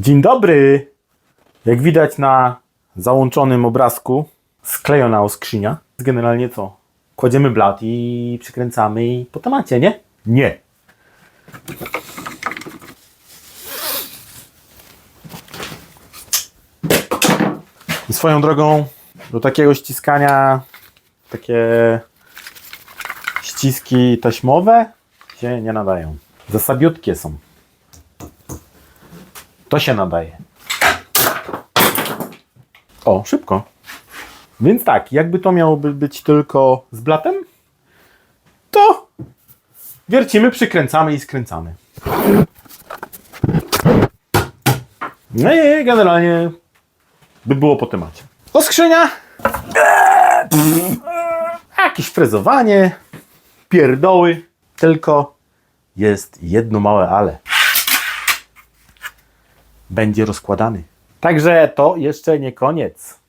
Dzień dobry! Jak widać na załączonym obrazku, sklejona skrzynia. Generalnie co? Kładziemy blat i przykręcamy i po temacie, nie? Nie. I swoją drogą do takiego ściskania takie ściski taśmowe się nie nadają. Zasabiutkie są. To się nadaje. O, szybko. Więc tak, jakby to miałoby być tylko z blatem, to wiercimy, przykręcamy i skręcamy. No i generalnie by było po temacie. To skrzynia. Jakieś frezowanie, pierdoły, tylko jest jedno małe ale. Będzie rozkładany. Także to jeszcze nie koniec.